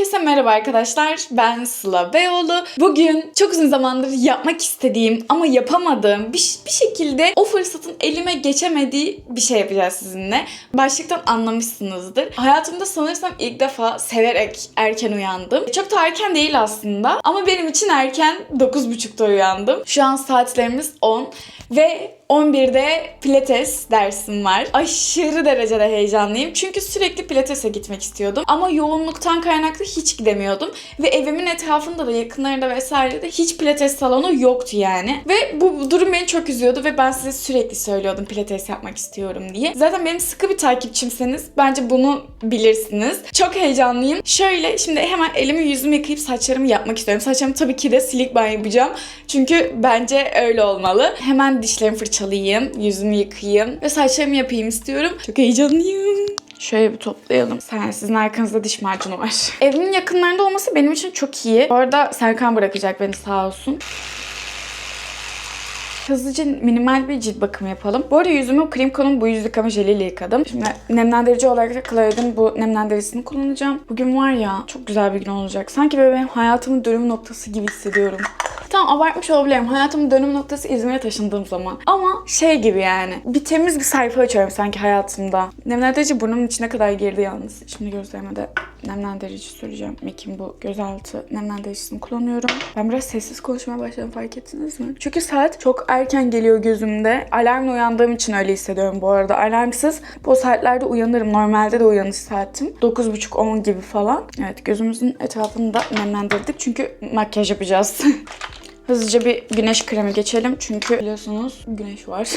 Herkese merhaba arkadaşlar. Ben Sıla Beyoğlu. Bugün çok uzun zamandır yapmak istediğim ama yapamadığım bir, bir şekilde o fırsatın elime geçemediği bir şey yapacağız sizinle. Başlıktan anlamışsınızdır. Hayatımda sanırsam ilk defa severek erken uyandım. Çok da erken değil aslında ama benim için erken 9.30'da uyandım. Şu an saatlerimiz 10 ve 11'de pilates dersim var. Aşırı derecede heyecanlıyım. Çünkü sürekli pilatese gitmek istiyordum. Ama yoğunluktan kaynaklı hiç gidemiyordum. Ve evimin etrafında da yakınlarında vesaire de hiç pilates salonu yoktu yani. Ve bu durum beni çok üzüyordu ve ben size sürekli söylüyordum pilates yapmak istiyorum diye. Zaten benim sıkı bir takipçimseniz bence bunu bilirsiniz. Çok heyecanlıyım. Şöyle şimdi hemen elimi yüzümü yıkayıp saçlarımı yapmak istiyorum. Saçlarımı tabii ki de silik ban yapacağım. Çünkü bence öyle olmalı. Hemen dişlerimi fırçalayayım, yüzümü yıkayayım ve saçlarımı yapayım istiyorum. Çok heyecanlıyım. Şöyle bir toplayalım. Sen, sizin arkanızda diş macunu var. Evimin yakınlarında olması benim için çok iyi. Bu arada Serkan bırakacak beni sağ olsun. Hızlıca minimal bir cilt bakımı yapalım. Bu arada yüzümü Creamco'nun bu yüz yıkama jeliyle yıkadım. Şimdi nemlendirici olarak Claire'ın bu nemlendiricisini kullanacağım. Bugün var ya çok güzel bir gün olacak. Sanki böyle benim hayatımın dönüm noktası gibi hissediyorum. Tamam abartmış olabilirim. Hayatımın dönüm noktası İzmir'e taşındığım zaman. Ama şey gibi yani. Bir temiz bir sayfa açıyorum sanki hayatımda. Nemlendirici burnumun içine kadar girdi yalnız. Şimdi gözlerime de nemlendirici süreceğim. Mekin bu gözaltı nemlendiricisini kullanıyorum. Ben biraz sessiz konuşmaya başladım fark ettiniz mi? Çünkü saat çok erken geliyor gözümde. Alarmla uyandığım için öyle hissediyorum bu arada. Alarmsız bu saatlerde uyanırım. Normalde de uyanış saatim. 9.30-10 gibi falan. Evet gözümüzün etrafını da nemlendirdik. Çünkü makyaj yapacağız. Hızlıca bir güneş kremi geçelim. Çünkü biliyorsunuz güneş var.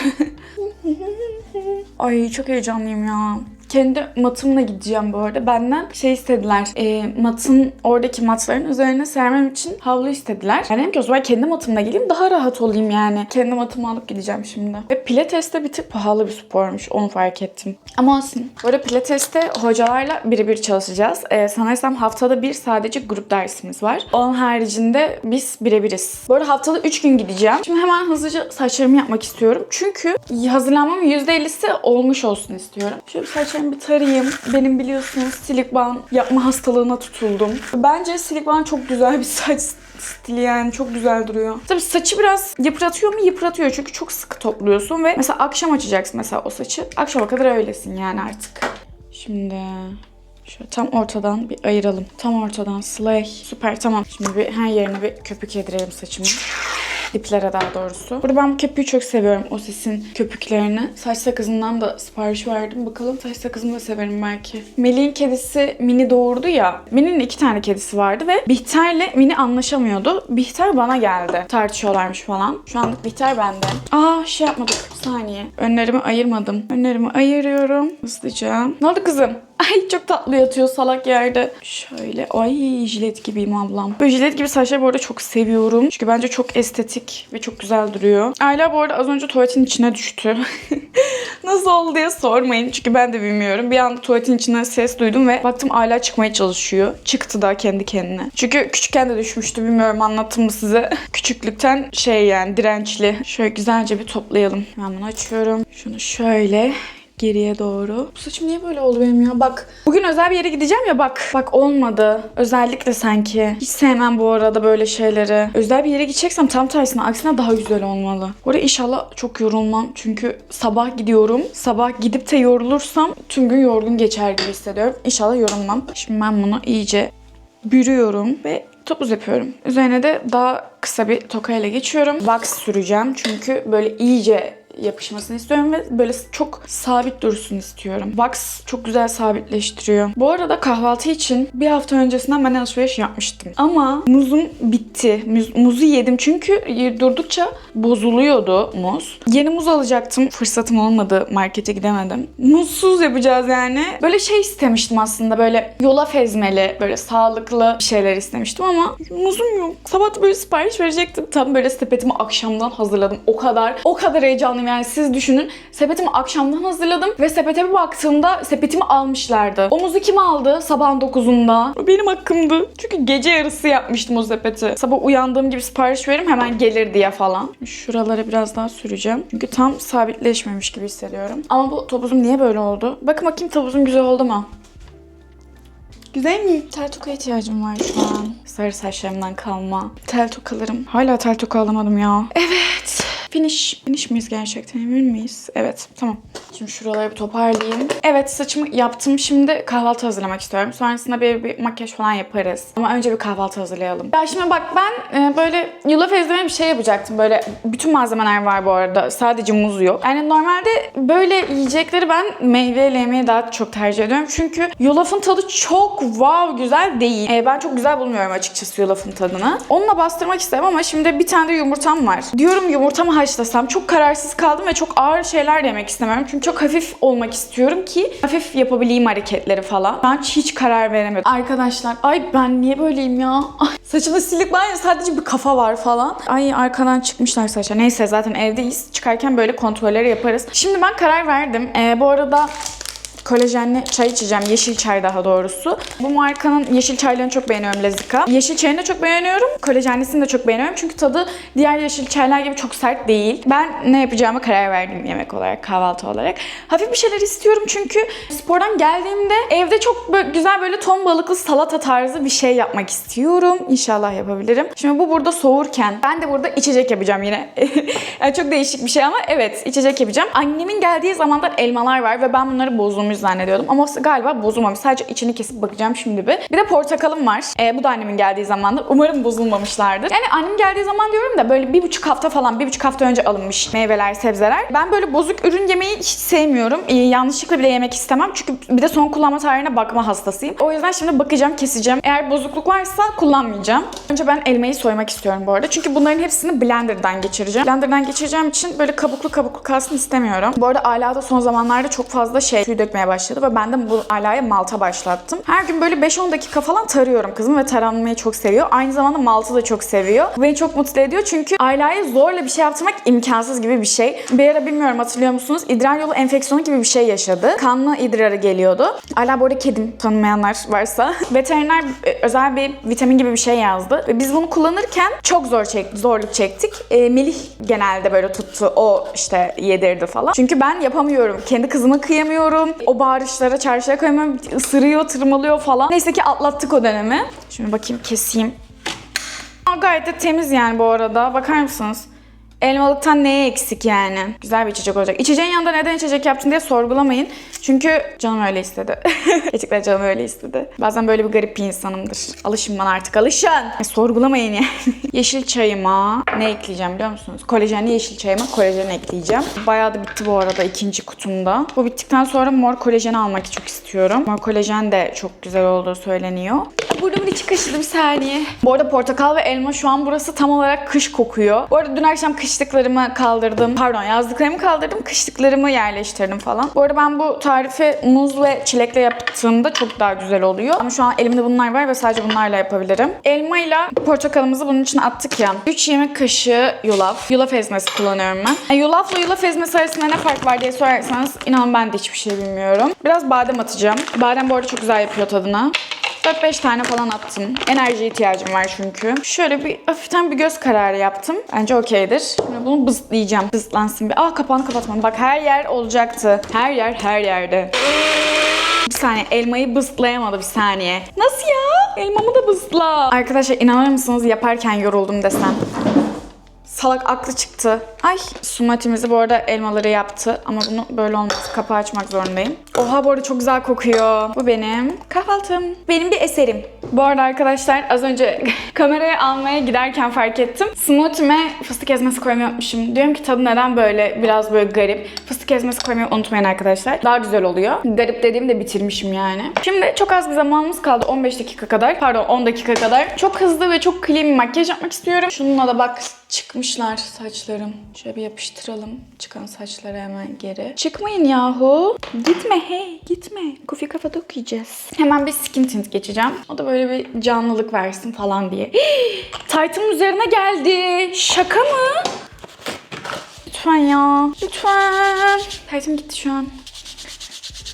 Ay çok heyecanlıyım ya. Kendi matımla gideceğim bu arada. Benden şey istediler. E, matın oradaki matların üzerine sermem için havlu istediler. Ben dedim ki o zaman kendi matımla geleyim daha rahat olayım yani. Kendi matımı alıp gideceğim şimdi. Ve pilates de bir tık pahalı bir spormuş. Onu fark ettim. Ama olsun. Bu arada pilateste hocalarla birebir çalışacağız. E, sanırsam haftada bir sadece grup dersimiz var. Onun haricinde biz birebiriz. Bu arada haftada 3 gün gideceğim. Şimdi hemen hızlıca saçlarımı yapmak istiyorum. Çünkü hazırlanmamın %50'si olmuş olsun istiyorum. Şöyle saçlarımı bir tarayayım. Benim biliyorsunuz silikban yapma hastalığına tutuldum. Bence silikban çok güzel bir saç stili yani çok güzel duruyor. Tabii saçı biraz yıpratıyor mu? Yıpratıyor çünkü çok sıkı topluyorsun ve mesela akşam açacaksın mesela o saçı. Akşama kadar öylesin yani artık. Şimdi Şöyle tam ortadan bir ayıralım. Tam ortadan slay. Süper tamam. Şimdi bir her yerine bir köpük yedirelim saçımı. Diplere daha doğrusu. Burada ben bu köpüğü çok seviyorum. O sesin köpüklerini. Saç sakızından da sipariş verdim. Bakalım saç sakızını da severim belki. Melih'in kedisi Mini doğurdu ya. Mini'nin iki tane kedisi vardı ve Bihter'le Mini anlaşamıyordu. Bihter bana geldi. Tartışıyorlarmış falan. Şu anlık Bihter bende. Aa şey yapmadık. Saniye. Önlerimi ayırmadım. Önlerimi ayırıyorum. Hızlıca. Ne oldu kızım? Ay çok tatlı yatıyor salak yerde. Şöyle ay jilet gibiyim ablam. Böyle jilet gibi saçları bu arada çok seviyorum. Çünkü bence çok estetik ve çok güzel duruyor. Ayla bu arada az önce tuvaletin içine düştü. Nasıl oldu diye sormayın. Çünkü ben de bilmiyorum. Bir anda tuvaletin içinden ses duydum ve baktım Ayla çıkmaya çalışıyor. Çıktı da kendi kendine. Çünkü küçükken de düşmüştü. Bilmiyorum anlattım mı size. Küçüklükten şey yani dirençli. Şöyle güzelce bir toplayalım. Ben bunu açıyorum. Şunu şöyle geriye doğru. Bu saçım niye böyle oldu benim ya? Bak bugün özel bir yere gideceğim ya bak. Bak olmadı. Özellikle sanki. Hiç sevmem bu arada böyle şeyleri. Özel bir yere gideceksem tam tersine aksine daha güzel olmalı. Bu arada inşallah çok yorulmam. Çünkü sabah gidiyorum. Sabah gidip de yorulursam tüm gün yorgun geçer gibi hissediyorum. İnşallah yorulmam. Şimdi ben bunu iyice bürüyorum ve topuz yapıyorum. Üzerine de daha kısa bir tokayla geçiyorum. Wax süreceğim çünkü böyle iyice yapışmasını istiyorum ve böyle çok sabit dursun istiyorum. Wax çok güzel sabitleştiriyor. Bu arada kahvaltı için bir hafta öncesinden ben alışveriş yapmıştım. Ama muzum bitti. Muz, muzu yedim çünkü durdukça bozuluyordu muz. Yeni muz alacaktım. Fırsatım olmadı. Markete gidemedim. Muzsuz yapacağız yani. Böyle şey istemiştim aslında. Böyle yulaf ezmeli, böyle sağlıklı şeyler istemiştim ama muzum yok. Sabah böyle sipariş verecektim. Tam böyle sepetimi akşamdan hazırladım. O kadar, o kadar heyecanlıyım yani siz düşünün. Sepetimi akşamdan hazırladım ve sepete bir baktığımda sepetimi almışlardı. O muzu kim aldı sabahın 9'unda? O benim hakkımdı. Çünkü gece yarısı yapmıştım o sepeti. Sabah uyandığım gibi sipariş veririm hemen gelir diye falan. Şuralara biraz daha süreceğim. Çünkü tam sabitleşmemiş gibi hissediyorum. Ama bu topuzum niye böyle oldu? Bakın bakayım topuzum güzel oldu mu? Güzel mi? Tel toka ihtiyacım var şu an. Sarı saçlarımdan kalma. Tel tokalarım. Hala tel toka alamadım ya. Evet. Finish. Finish miyiz gerçekten emin miyiz? Evet tamam. Şimdi şuraları bir toparlayayım. Evet saçımı yaptım. Şimdi kahvaltı hazırlamak istiyorum. Sonrasında bir, bir makyaj falan yaparız. Ama önce bir kahvaltı hazırlayalım. Ya şimdi bak ben e, böyle yulaf ezmeme bir şey yapacaktım. Böyle bütün malzemeler var bu arada. Sadece muz yok. Yani normalde böyle yiyecekleri ben meyveyle yemeyi daha çok tercih ediyorum. Çünkü yulafın tadı çok wow güzel değil. E, ben çok güzel bulmuyorum açıkçası yulafın tadını. Onunla bastırmak istedim ama şimdi bir tane de yumurtam var. Diyorum yumurtamı haşlasam. Çok kararsız kaldım ve çok ağır şeyler de yemek istemiyorum. Çünkü çok hafif olmak istiyorum ki hafif yapabileyim hareketleri falan. Ben hiç karar veremedim. Arkadaşlar ay ben niye böyleyim ya? Ay, saçımda silik var ya sadece bir kafa var falan. Ay arkadan çıkmışlar saça. Neyse zaten evdeyiz. Çıkarken böyle kontrolleri yaparız. Şimdi ben karar verdim. Ee, bu arada kolajenli çay içeceğim. Yeşil çay daha doğrusu. Bu markanın yeşil çaylarını çok beğeniyorum Lezika. Yeşil çayını da çok beğeniyorum. Kolajenlisini de çok beğeniyorum. Çünkü tadı diğer yeşil çaylar gibi çok sert değil. Ben ne yapacağıma karar verdim yemek olarak, kahvaltı olarak. Hafif bir şeyler istiyorum çünkü spordan geldiğimde evde çok bö- güzel böyle ton balıklı salata tarzı bir şey yapmak istiyorum. İnşallah yapabilirim. Şimdi bu burada soğurken ben de burada içecek yapacağım yine. yani çok değişik bir şey ama evet içecek yapacağım. Annemin geldiği zamanlar elmalar var ve ben bunları bozulmuş zannediyordum. Ama galiba bozulmamış. Sadece içini kesip bakacağım şimdi bir. Bir de portakalım var. Ee, bu da annemin geldiği zamandır. Umarım bozulmamışlardır. Yani annem geldiği zaman diyorum da böyle bir buçuk hafta falan, bir buçuk hafta önce alınmış meyveler, sebzeler. Ben böyle bozuk ürün yemeyi hiç sevmiyorum. Ee, yanlışlıkla bile yemek istemem. Çünkü bir de son kullanma tarihine bakma hastasıyım. O yüzden şimdi bakacağım, keseceğim. Eğer bozukluk varsa kullanmayacağım. Önce ben elmayı soymak istiyorum bu arada. Çünkü bunların hepsini blenderdan geçireceğim. Blenderdan geçireceğim için böyle kabuklu kabuklu kalsın istemiyorum. Bu arada Ala'da son zamanlarda çok fazla şey suyu dökmeye başladı ve ben de bu Ala'ya malta başlattım. Her gün böyle 5-10 dakika falan tarıyorum kızım ve taranmayı çok seviyor. Aynı zamanda maltı da çok seviyor. Beni çok mutlu ediyor çünkü Ala'ya zorla bir şey yaptırmak imkansız gibi bir şey. Bir ara bilmiyorum hatırlıyor musunuz? İdrar yolu enfeksiyonu gibi bir şey yaşadı. Kanlı idrarı geliyordu. Ala bu arada kedim tanımayanlar varsa. Veteriner e, özel bir vitamin gibi bir şey yazdı. Ve biz bunu kullanırken çok zor çek, zorluk çektik. E, Melih genelde böyle tuttu. O işte yedirdi falan. Çünkü ben yapamıyorum. Kendi kızıma kıyamıyorum. O bağırışlara, çarşıya koyamıyorum. Isırıyor, tırmalıyor falan. Neyse ki atlattık o dönemi. Şimdi bakayım keseyim. Gayet de temiz yani bu arada. Bakar mısınız? Elmalıktan neye eksik yani? Güzel bir içecek olacak. İçeceğin yanında neden içecek yaptın diye sorgulamayın. Çünkü canım öyle istedi. Gerçekten canım öyle istedi. Bazen böyle bir garip bir insanımdır. Alışın bana artık alışın. E, sorgulamayın yani. yeşil çayıma ne ekleyeceğim biliyor musunuz? Kolajenli yeşil çayıma kolajen ekleyeceğim. Bayağı da bitti bu arada ikinci kutumda. Bu bittikten sonra mor kolajeni almak çok istiyorum. Mor kolajen de çok güzel olduğu söyleniyor. Burnumun içi kaşıdı bir saniye. Bu arada portakal ve elma şu an burası tam olarak kış kokuyor. Bu arada dün akşam kışlıklarımı kaldırdım. Pardon yazlıklarımı kaldırdım. Kışlıklarımı yerleştirdim falan. Bu arada ben bu tarifi muz ve çilekle yaptığımda çok daha güzel oluyor. Ama şu an elimde bunlar var ve sadece bunlarla yapabilirim. Elma ile portakalımızı bunun içine attık ya. 3 yemek kaşığı yulaf. Yulaf ezmesi kullanıyorum ben. E, yulafla yulaf ezmesi arasında ne fark var diye sorarsanız inanın ben de hiçbir şey bilmiyorum. Biraz badem atacağım. Badem bu arada çok güzel yapıyor tadına. 4-5 tane falan attım. Enerji ihtiyacım var çünkü. Şöyle bir hafiften bir göz kararı yaptım. Bence okeydir. Şimdi bunu bızıtlayacağım. Bızıtlansın bir. Aa kapağını kapatmam. Bak her yer olacaktı. Her yer her yerde. Bir saniye elmayı bızıtlayamadı bir saniye. Nasıl ya? Elmamı da bızıtla. Arkadaşlar inanır mısınız yaparken yoruldum desem. Salak aklı çıktı. Ay sumatimizi bu arada elmaları yaptı. Ama bunu böyle olmaz. Kapağı açmak zorundayım. Oha bu arada çok güzel kokuyor. Bu benim kahvaltım. Benim bir eserim. Bu arada arkadaşlar az önce kamerayı almaya giderken fark ettim. Smoothie'me fıstık ezmesi koymayı unutmuşum. Diyorum ki tadı neden böyle biraz böyle garip. Fıstık ezmesi koymayı unutmayın arkadaşlar. Daha güzel oluyor. Garip dediğimde bitirmişim yani. Şimdi çok az bir zamanımız kaldı. 15 dakika kadar. Pardon 10 dakika kadar. Çok hızlı ve çok clean bir makyaj yapmak istiyorum. Şununla da bak çıkmışlar saçlarım. Şöyle bir yapıştıralım. Çıkan saçları hemen geri. Çıkmayın yahu. Gitme hey gitme. Kofi kafa dokuyacağız. Hemen bir skin tint geçeceğim. O da böyle bir canlılık versin falan diye. Taytım üzerine geldi. Şaka mı? Lütfen ya. Lütfen. Taytım gitti şu an.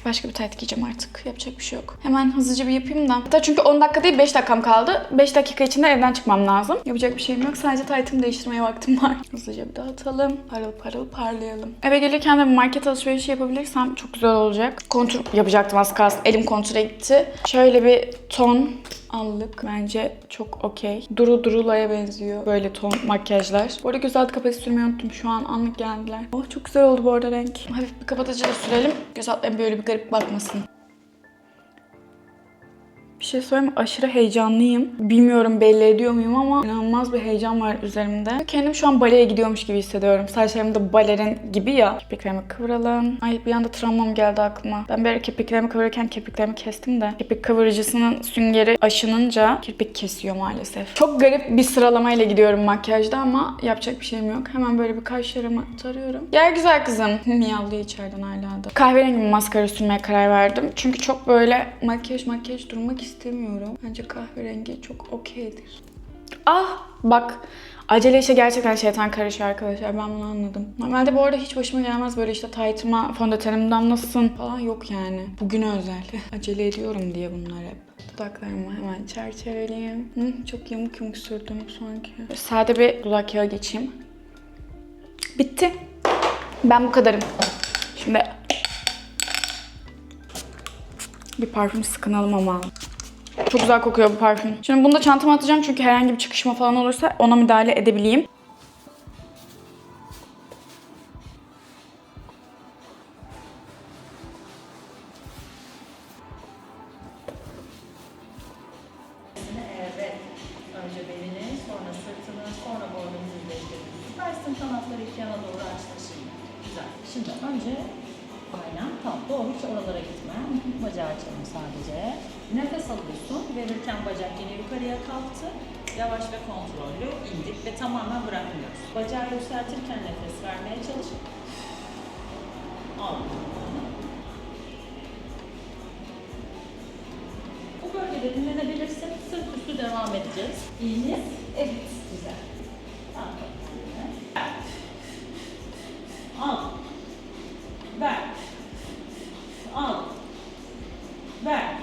Başka bir tayt giyeceğim artık. Yapacak bir şey yok. Hemen hızlıca bir yapayım da. Hatta çünkü 10 dakika değil 5 dakikam kaldı. 5 dakika içinde evden çıkmam lazım. Yapacak bir şeyim yok. Sadece taytımı değiştirmeye vaktim var. Hızlıca bir dağıtalım. Parıl parıl parlayalım. Eve gelirken de market alışverişi yapabilirsem çok güzel olacak. Kontur yapacaktım az kalsın. Elim kontüre gitti. Şöyle bir ton allık bence çok okey. Duru Durula'ya benziyor böyle ton makyajlar. Bu arada göz kapatı sürmeyi unuttum. Şu an anlık geldiler. Oh çok güzel oldu bu arada renk. Hafif bir kapatıcı da sürelim. Göz altlarım böyle bir garip bakmasın. Bir şey söyleyeyim? Aşırı heyecanlıyım. Bilmiyorum belli ediyor muyum ama inanılmaz bir heyecan var üzerimde. Kendim şu an baleye gidiyormuş gibi hissediyorum. Saçlarım da balerin gibi ya. Kirpiklerimi kıvıralım. Ay bir anda travmam geldi aklıma. Ben böyle kirpiklerimi kıvırırken kirpiklerimi kestim de. Kirpik kıvırıcısının süngeri aşınınca kirpik kesiyor maalesef. Çok garip bir sıralamayla gidiyorum makyajda ama yapacak bir şeyim yok. Hemen böyle bir kaşlarımı tarıyorum. Gel güzel kızım. Miyavlıyor içeriden hala da. Kahverengi bir maskara sürmeye karar verdim. Çünkü çok böyle makyaj makyaj durmak istemiyorum. Bence kahverengi çok okeydir. Ah bak acele işe gerçekten şeytan karışıyor arkadaşlar ben bunu anladım. Normalde bu arada hiç başıma gelmez böyle işte taytıma fondötenim damlasın falan yok yani. Bugün özel. acele ediyorum diye bunlar hep. Dudaklarımı hemen çerçeveleyeyim. Hı, çok yamuk yamuk sürdüm sanki. Sade bir dudak yağı geçeyim. Bitti. Ben bu kadarım. Şimdi bir parfüm sıkınalım ama. Çok güzel kokuyor bu parfüm. Şimdi bunu da çantama atacağım çünkü herhangi bir çıkışma falan olursa ona müdahale edebileyim. Şimdi önce aynen tamam doğru hiç oralara gitme. Bacağı açalım sadece. Nefes alıyorsun. Verirken bacak yine yukarıya kalktı. Yavaş ve kontrollü indik ve tamamen bırakmıyoruz. Bacağı yükseltirken nefes vermeye çalış. Al. Bu bölgede dinlenebilirsin. Sırt üstü devam edeceğiz. İyi miyiz? Evet. back.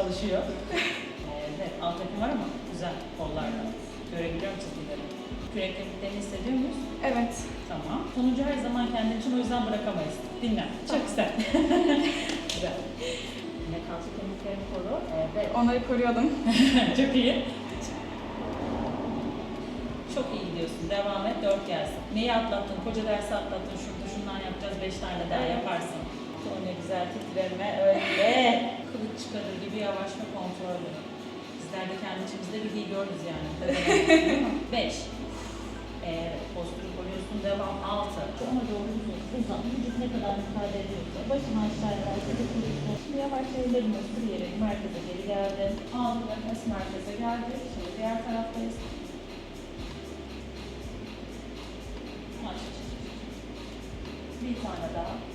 Çalışıyor. Evet. Alt takım var ama güzel. Kollarla. Görebiliyor musun çizgileri? Kürek kemiklerini hissediyor muyuz? Evet. Tamam. Sonucu her zaman kendin için o yüzden bırakamayız. Dinlen. Çok güzel. güzel. Yine kalça kemiklerini koru. Evet. Onları koruyordum. Çok iyi. Çok iyi gidiyorsun. Devam et. Dört gelsin. Neyi atlattın? Koca dersi atlattın. Şurada şundan yapacağız. Beş tane daha yaparsın. Çok ne güzel titreme. Öyle. Kılıç çıkarır gibi yavaş ve kontrollü. Bizler de kendi içimizde bir iyi görürüz yani. Beş. Evet. Postürü koruyorsun. Devam. Altı. Ona doğru uzun. Uzan. Vücut ne kadar müsaade ediyorsa. Başını aşağıya harekete kuruyorsun. Şimdi yavaş ellerini ısırıyarak merkeze geri geldin. Aldın nefes merkeze geldi. Şimdi diğer taraftayız. Bir tane daha.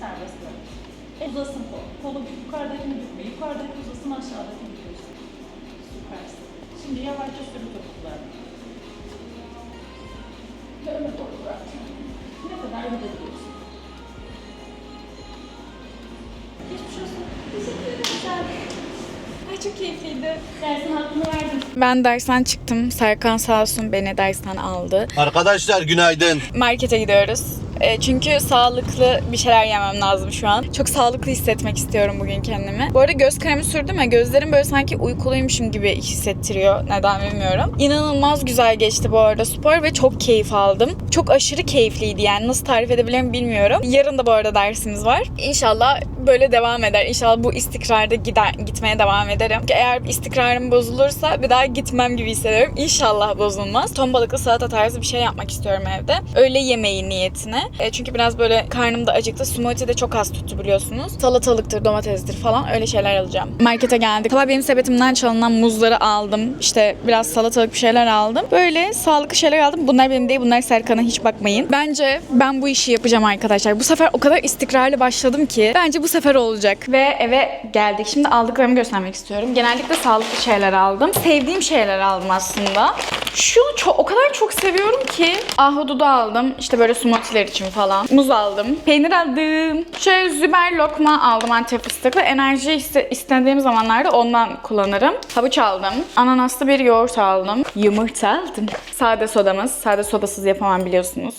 Serbest bırak. Uzasın kol. Kolu yukarıdakini bükme. Yukarıdaki uzasın aşağıdakini büküyorsun. Süpersin. Şimdi yavaşça sürü topuklar. Ve öne doğru bırak. Ne kadar gidebiliyorsun. Geçmiş olsun. Teşekkür ederim. Ay çok keyifliydi. Dersin hakkını verdim. Ben dersten çıktım. Serkan sağ olsun beni dersten aldı. Arkadaşlar günaydın. Markete gidiyoruz. E, çünkü sağlıklı bir şeyler yemem lazım şu an. Çok sağlıklı hissetmek istiyorum bugün kendimi. Bu arada göz kremi sürdüm ya gözlerim böyle sanki uykuluymuşum gibi hissettiriyor. Neden bilmiyorum. İnanılmaz güzel geçti bu arada spor ve çok keyif aldım. Çok aşırı keyifliydi yani nasıl tarif edebilirim bilmiyorum. Yarın da bu arada dersimiz var. İnşallah Böyle devam eder. İnşallah bu istikrarda gider, gitmeye devam ederim. Çünkü eğer istikrarım bozulursa bir daha gitmem gibi hissediyorum. İnşallah bozulmaz. Ton balıklı salata tarzı bir şey yapmak istiyorum evde. Öğle yemeği niyetine. E, çünkü biraz böyle karnım da acıktı. Smoothie de çok az tuttu biliyorsunuz. Salatalıktır, domatesdir falan öyle şeyler alacağım. Markete geldik. Sabah benim sepetimden çalınan muzları aldım. İşte biraz salatalık bir şeyler aldım. Böyle sağlıklı şeyler aldım. Bunlar benim değil. Bunlar Serkan'a hiç bakmayın. Bence ben bu işi yapacağım arkadaşlar. Bu sefer o kadar istikrarlı başladım ki bence bu sefer olacak. Ve eve geldik. Şimdi aldıklarımı göstermek istiyorum. Genellikle sağlıklı şeyler aldım. Sevdiğim şeyler aldım aslında. Şunu çok, o kadar çok seviyorum ki. Ahududu aldım. İşte böyle smoothie'ler için falan. Muz aldım. Peynir aldım. Şöyle züber lokma aldım antep fıstıklı. Enerji iste, istediğim zamanlarda ondan kullanırım. Havuç aldım. Ananaslı bir yoğurt aldım. Yumurta aldım. Sade sodamız. Sade sodasız yapamam biliyorsunuz.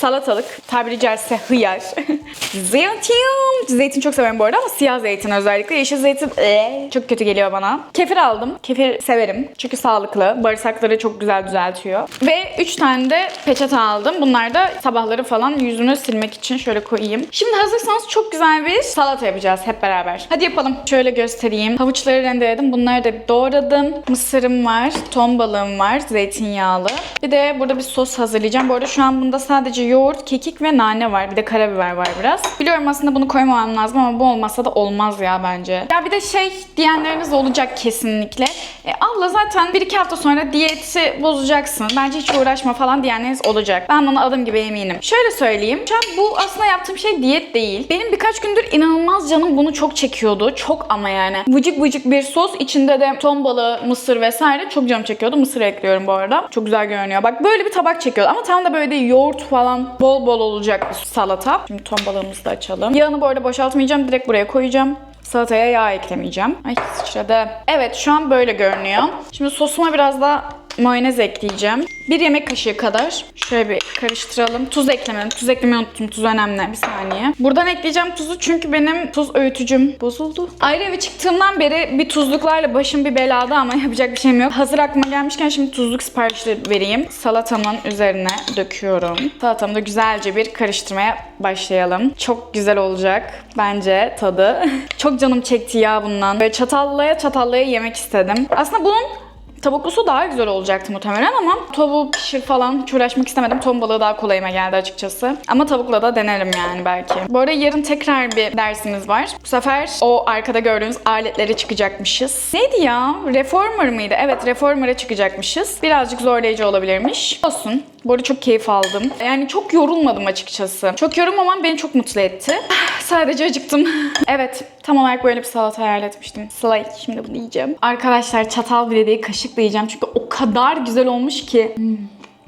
Salatalık. Tabiri caizse hıyar. Zeytin. Zeytin çok severim bu arada ama siyah zeytin özellikle. Yeşil zeytin ee, çok kötü geliyor bana. Kefir aldım. Kefir severim. Çünkü sağlıklı. Bağırsakları çok güzel düzeltiyor. Ve 3 tane de peçete aldım. Bunlar da sabahları falan yüzünü silmek için şöyle koyayım. Şimdi hazırsanız çok güzel bir salata yapacağız hep beraber. Hadi yapalım. Şöyle göstereyim. Havuçları rendeledim. Bunları da doğradım. Mısırım var. Ton balığım var. Zeytinyağlı. Bir de burada bir sos hazırlayacağım. Bu arada şu an bunda sadece yoğurt, kekik ve nane var. Bir de karabiber var biraz. Biliyorum aslında bunu koymamam lazım ama bu olmazsa da olmaz ya bence. Ya bir de şey diyenleriniz olacak kesinlikle. E, abla zaten 1-2 hafta sonra diyeti bozacaksın. Bence hiç uğraşma falan diyenleriniz olacak. Ben buna adım gibi eminim. Şöyle söyleyeyim. Şu an bu aslında yaptığım şey diyet değil. Benim birkaç gündür inanılmaz canım bunu çok çekiyordu. Çok ama yani. Vıcık vıcık bir sos. içinde de ton balığı, mısır vesaire. Çok canım çekiyordu. Mısır ekliyorum bu arada. Çok güzel görünüyor. Bak böyle bir tabak çekiyordu. Ama tam da böyle değil. Yoğurt falan bol bol olacak salata. Şimdi ton balığımızı da açalım. Yağını bu arada boşaltmayacağım. Direkt buraya koyacağım. Salataya yağ eklemeyeceğim. Ay sıçradı. Evet şu an böyle görünüyor. Şimdi sosuma biraz da mayonez ekleyeceğim. Bir yemek kaşığı kadar. Şöyle bir karıştıralım. Tuz eklemedim. Tuz eklemeyi unuttum. Tuz önemli. Bir saniye. Buradan ekleyeceğim tuzu çünkü benim tuz öğütücüm bozuldu. Ayrı eve çıktığımdan beri bir tuzluklarla başım bir belada ama yapacak bir şeyim yok. Hazır aklıma gelmişken şimdi tuzluk siparişi vereyim. Salatamın üzerine döküyorum. Salatamı da güzelce bir karıştırmaya başlayalım. Çok güzel olacak bence tadı. Çok canım çekti ya bundan. Böyle çatallaya çatallaya yemek istedim. Aslında bunun Tavuklusu daha güzel olacaktı muhtemelen ama tavuğu pişir falan hiç uğraşmak istemedim. Ton balığı daha kolayıma geldi açıkçası. Ama tavukla da denerim yani belki. Bu arada yarın tekrar bir dersimiz var. Bu sefer o arkada gördüğünüz aletlere çıkacakmışız. Neydi ya? Reformer mıydı? Evet Reformer'a çıkacakmışız. Birazcık zorlayıcı olabilirmiş. Olsun. Bu arada çok keyif aldım. Yani çok yorulmadım açıkçası. Çok yorulmamam beni çok mutlu etti. Sadece acıktım. evet, tam olarak böyle bir salata hayal etmiştim. Slay, şimdi bunu yiyeceğim. Arkadaşlar çatal bile değil, kaşıkla yiyeceğim. Çünkü o kadar güzel olmuş ki. Hmm.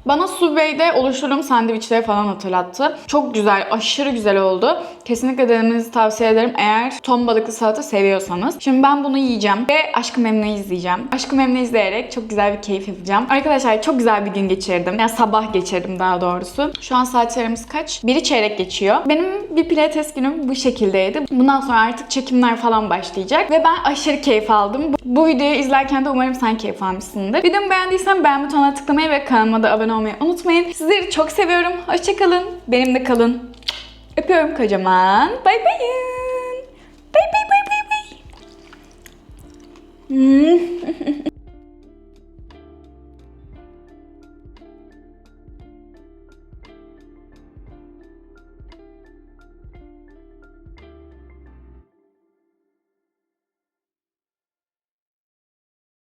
Bana Subway'de oluşturduğum sandviçleri falan hatırlattı. Çok güzel, aşırı güzel oldu. Kesinlikle denemenizi tavsiye ederim eğer ton balıklı salata seviyorsanız. Şimdi ben bunu yiyeceğim ve Aşkı Memnu izleyeceğim. Aşkı Memnu izleyerek çok güzel bir keyif yapacağım. Arkadaşlar çok güzel bir gün geçirdim. Yani sabah geçirdim daha doğrusu. Şu an saatlerimiz kaç? Biri çeyrek geçiyor. Benim bir pilates günüm bu şekildeydi. Bundan sonra artık çekimler falan başlayacak. Ve ben aşırı keyif aldım. Bu, videoyu izlerken de umarım sen keyif almışsındır. Videomu beğendiysen beğen butonuna tıklamayı ve kanalıma da abone olmayı unutmayın. Sizleri çok seviyorum. Hoşçakalın. Benimle kalın. Öpüyorum kocaman. Bay bayın. Bay bay bay bay bay.